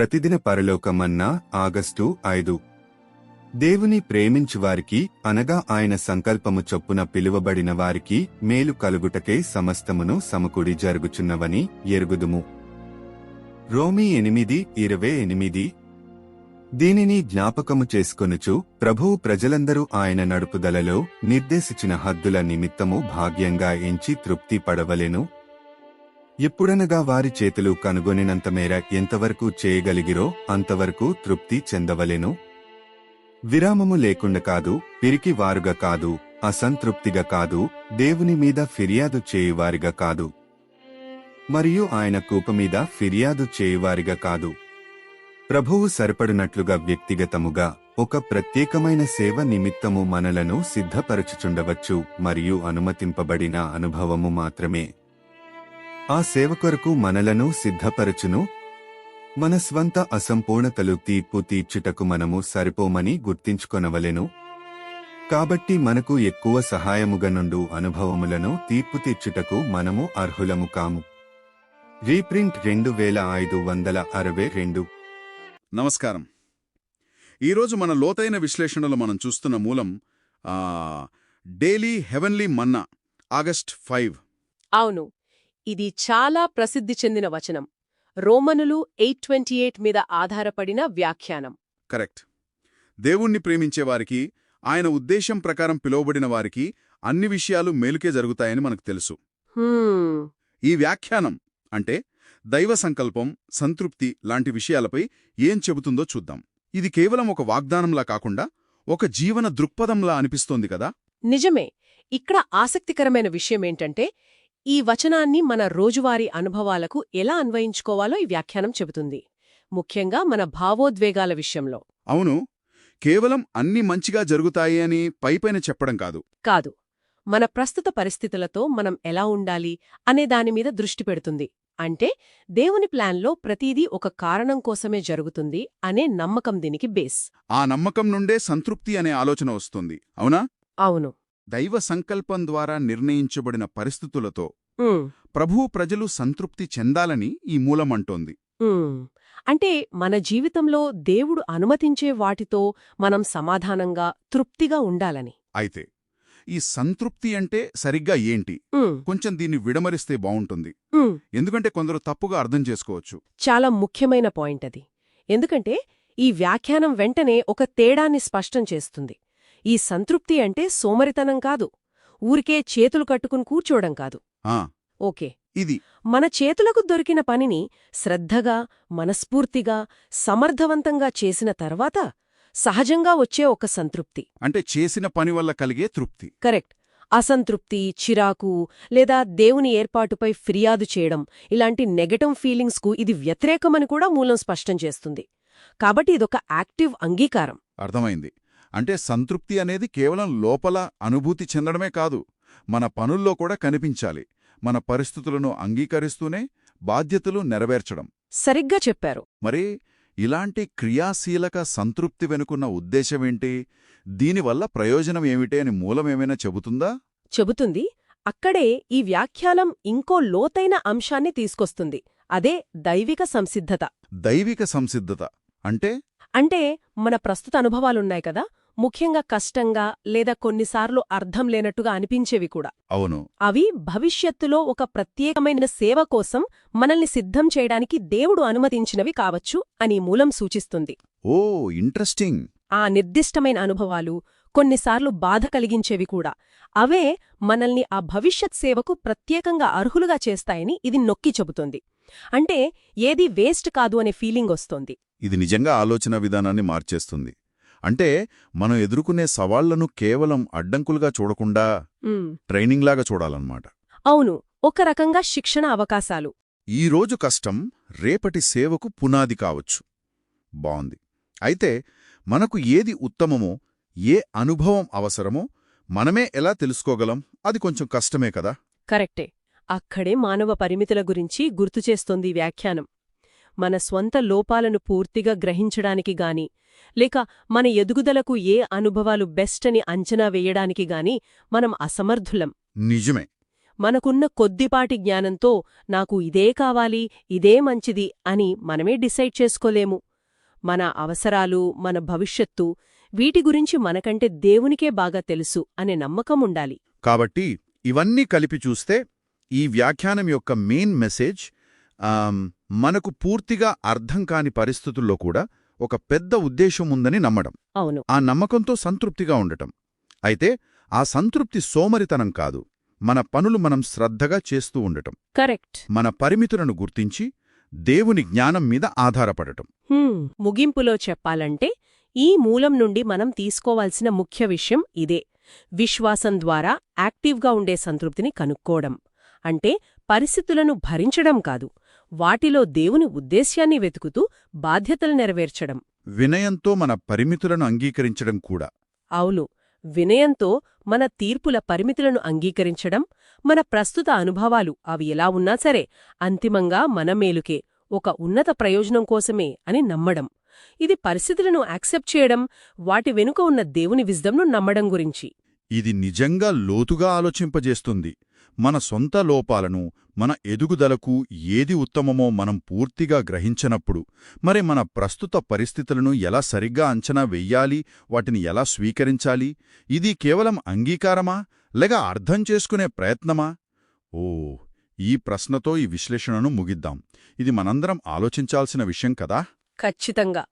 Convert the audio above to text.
ప్రతిదిన పరలోకమన్నా August ఐదు. దేవుని ప్రేమించువారికి అనగా ఆయన సంకల్పము చొప్పున పిలువబడిన వారికి మేలు కలుగుటకే సమస్తమును సమకూడి జరుగుచున్నవని ఎరుగుదుము. రోమి ఎనిమిది ఇరవై ఎనిమిది. దీనిని జ్ఞాపకము చేసుకొనుచు ప్రభువు ప్రజలందరూ ఆయన నడుపుదలలో నిర్దేశించిన హద్దుల నిమిత్తము భాగ్యంగా ఎంచి తృప్తి పడవలెను. ఎప్పుడనగా వారి చేతులు కనుగొనినంత మేర ఎంతవరకు చేయగలిగిరో అంతవరకు తృప్తి చెందవలెను. విరామము లేకుండా కాదు పిరికి వారుగా కాదు అసంతృప్తిగా కాదు దేవుని మీద ఫిర్యాదు చేయువారిగా కాదు. మరియు ఆయన కూపమీద ఫిర్యాదు చేయువారిగా కాదు. ప్రభువు సరిపడినట్లుగా వ్యక్తిగతముగా ఒక ప్రత్యేకమైన సేవ నిమిత్తము మనలను సిద్ధపరచుచుండవచ్చు మరియు అనుమతింపబడిన అనుభవము మాత్రమే. ఆ సేవ కొరకు మనలను సిద్ధపరచును. మన స్వంత అసంపూర్ణతలు తీర్పు తీర్చుటకు మనము సరిపోమని గుర్తించుకొనవలెను. కాబట్టి మనకు ఎక్కువ సహాయముగా నుండు అనుభవములను తీర్పు తీర్చుటకు మనము అర్హులము కాము. రీప్రింట్ రెండు వేల ఐదు వందల అరవై రెండు. నమస్కారం. ఈరోజు మన లోతైన విశ్లేషణలో మనం చూస్తున్న మూలం ఆ, daily heavenly manna August five. అవును. ఇది చాలా ప్రసిద్ధి చెందిన వచనం. రోమనులు ఎయిట్ ట్వంటీ ఎయిట్ మీద ఆధారపడిన వ్యాఖ్యానం. కరెక్ట్. దేవుణ్ణి ప్రేమించే వారికి ఆయన ఉద్దేశం ప్రకారం పిలువబడిన వారికి అన్ని విషయాలు మేలుకే జరుగుతాయని మనకు తెలుసు. ఈ వ్యాఖ్యానం అంటే దైవ సంకల్పం సంతృప్తి లాంటి విషయాలపై ఏం చెబుతుందో చూద్దాం. ఇది కేవలం ఒక వాగ్దానంలా కాకుండా ఒక జీవన దృక్పథంలా అనిపిస్తోంది కదా? నిజమే. ఇక్కడ ఆసక్తికరమైన విషయమేంటంటే ఈ వచనాన్ని మన రోజువారీ అనుభవాలకు ఎలా అన్వయించుకోవాలో ఈ వ్యాఖ్యానం చెబుతుంది. ముఖ్యంగా మన భావోద్వేగాల విషయంలో. అవును కేవలం అన్ని మంచిగా జరుగుతాయి అని పైపైన చెప్పడం కాదు. కాదు మన ప్రస్తుత పరిస్థితులతో మనం ఎలా ఉండాలి అనే దానిమీద దృష్టి పెడుతుంది. అంటే దేవుని ప్లాన్లో ప్రతిదీ ఒక కారణం కోసమే జరుగుతుంది అనే నమ్మకం దీనికి బేస్. ఆ నమ్మకం నుండే సంతృప్తి అనే ఆలోచన వస్తుంది. అవునా? అవును. దైవ సంకల్పం ద్వారా నిర్ణయించబడిన పరిస్థితులతో ప్రభువు ప్రజలు సంతృప్తి చెందాలని ఈ మూలమంటోంది. అంటే మన జీవితంలో దేవుడు అనుమతించే వాటితో మనం సమాధానంగా తృప్తిగా ఉండాలని. అయితే ఈ సంతృప్తి అంటే సరిగ్గా ఏంటి? కొంచెం దీన్ని విడమరిస్తే బావుంటుంది. ఎందుకంటే కొందరు తప్పుగా అర్థం చేసుకోవచ్చు. చాలా ముఖ్యమైన పాయింట్ అది. ఎందుకంటే ఈ వ్యాఖ్యానం వెంటనే ఒక తేడాన్ని స్పష్టం చేస్తుంది. ఈ సంతృప్తి అంటే సోమరితనం కాదు. ఊరికే చేతులు కట్టుకుని కూర్చోవడం కాదు. ఓకే. ఇది. మన చేతులకు దొరికిన పనిని శ్రద్ధగా మనస్ఫూర్తిగా సమర్థవంతంగా చేసిన తర్వాత సహజంగా వచ్చే ఒక సంతృప్తి. అంటే చేసిన పని వల్ల కలిగే తృప్తి. కరెక్ట్. అసంతృప్తి చిరాకు లేదా దేవుని ఏర్పాటుపై ఫిర్యాదు చేయడం ఇలాంటి నెగటివ్ ఫీలింగ్స్కు ఇది వ్యతిరేకమని కూడా మూలం స్పష్టం చేస్తుంది. కాబట్టి ఇదొక యాక్టివ్ అంగీకారం. అర్థమైంది. అంటే సంతృప్తి అనేది కేవలం లోపల అనుభూతి చెందడమే కాదు మన పనుల్లో కూడా కనిపించాలి. మన పరిస్థితులను అంగీకరిస్తూనే బాధ్యతలు నెరవేర్చడం. సరిగ్గా చెప్పారు. మరి ఇలాంటి క్రియాశీలక సంతృప్తి వెనుకున్న ఉద్దేశమేంటి? దీనివల్ల ప్రయోజనం ఏమిటి అని మూలమేమైనా చెబుతుందా? చెబుతుంది. అక్కడే ఈ వ్యాఖ్యానం ఇంకో లోతైన అంశాన్ని తీసుకొస్తుంది. అదే దైవిక సంసిద్ధత. దైవిక సంసిద్ధత. అంటే? అంటే మన ప్రస్తుత అనుభవాలున్నాయి కదా ముఖ్యంగా కష్టంగా లేదా కొన్నిసార్లు అర్థం లేనట్టుగా అనిపించేవి కూడా. అవును. అవి భవిష్యత్తులో ఒక ప్రత్యేకమైన సేవ కోసం మనల్ని సిద్ధం చేయడానికి దేవుడు అనుమతించినవి కావచ్చు అని మూలం సూచిస్తుంది. Oh interesting. ఆ నిర్దిష్టమైన అనుభవాలు కొన్నిసార్లు బాధ కలిగించేవి కూడా. అవే మనల్ని ఆ భవిష్యత్ సేవకు ప్రత్యేకంగా అర్హులుగా చేస్తాయని ఇది నొక్కి చెబుతుంది. అంటే ఏది వేస్ట్ కాదు అనే ఫీలింగ్ వస్తోంది. ఇది నిజంగా ఆలోచన విధానాన్ని మార్చేస్తుంది. అంటే మనం ఎదుర్కొనే సవాళ్ళను కేవలం అడ్డంకులుగా చూడకుండా ఉమ్, ట్రైనింగ్లాగా చూడాలన్నమాట. అవును ఒక రకంగా శిక్షణ అవకాశాలు. ఈ రోజు కష్టం రేపటి సేవకు పునాది కావచ్చు. బావుంది. అయితే మనకు ఏది ఉత్తమమో ఏ అనుభవం అవసరమో మనమే ఎలా తెలుసుకోగలం? అది కొంచెం కష్టమే కదా? కరెక్టే. అక్కడే మానవ పరిమితుల గురించి గుర్తుచేస్తోంది వ్యాఖ్యానం. మన స్వంత లోపాలను పూర్తిగా గ్రహించడానికి గాని లేక మన ఎదుగుదలకు ఏ అనుభవాలు బెస్ట్ అని అంచనా వేయడానికి గాని మనం అసమర్థులం. నిజమే. మనకున్న కొద్దిపాటి జ్ఞానంతో నాకు ఇదే కావాలి ఇదే మంచిది అని మనమే డిసైడ్ చేసుకోలేము. మన అవసరాలు మన భవిష్యత్తు వీటి గురించి మనకంటే దేవునికే బాగా తెలుసు అనే నమ్మకం ఉండాలి. కాబట్టి ఇవన్నీ కలిపి చూస్తే ఈ వ్యాఖ్యానం యొక్క మెయిన్ మెసేజ్ మనకు పూర్తిగా అర్థం కాని పరిస్థితుల్లో కూడా ఒక పెద్ద ఉద్దేశం ఉందని నమ్మడం. అవును. ఆ నమ్మకంతో సంతృప్తిగా ఉండటం. అయితే ఆ సంతృప్తి సోమరితనం కాదు. మన పనులు మనం శ్రద్ధగా చేస్తూ ఉండటం. కరెక్ట్. మన పరిమితులను గుర్తించి దేవుని జ్ఞానం మీద ఆధారపడటం. ముగింపులో చెప్పాలంటే ఈ మూలం నుండి మనం తీసుకోవాల్సిన ముఖ్య విషయం ఇదే. విశ్వాసం ద్వారా యాక్టివ్గా ఉండే సంతృప్తిని కనుక్కోవడం. అంటే పరిస్థితులను భరించడం కాదు. వాటిలో దేవుని ఉద్దేశ్యాన్ని వెతుకుతూ బాధ్యతలు నెరవేర్చడం. వినయంతో మన పరిమితులను అంగీకరించడం కూడా. అవును వినయంతో మన తీర్పుల పరిమితులను అంగీకరించడం మన ప్రస్తుత అనుభవాలు అవి ఎలా ఉన్నా సరే అంతిమంగా మన మేలుకే ఒక ఉన్నత ప్రయోజనం కోసమే అని నమ్మడం. ఇది పరిస్థితులను యాక్సెప్ట్ చేయడం వాటి వెనుక ఉన్న దేవుని విజ్డంను నమ్మడం గురించి. ఇది నిజంగా లోతుగా ఆలోచింపజేస్తుంది. మన సొంత లోపాలను మన ఎదుగుదలకు ఏది ఉత్తమమో మనం పూర్తిగా గ్రహించనప్పుడు మరి మన ప్రస్తుత పరిస్థితులను ఎలా సరిగ్గా అంచనా వెయ్యాలి వాటిని ఎలా స్వీకరించాలి ఇది కేవలం అంగీకారమా లేక అర్థం చేసుకునే ప్రయత్నమా? ఓ ఈ ప్రశ్నతో ఈ విశ్లేషణను ముగిద్దాం. ఇది మనందరం ఆలోచించాల్సిన విషయం కదా? ఖచ్చితంగా.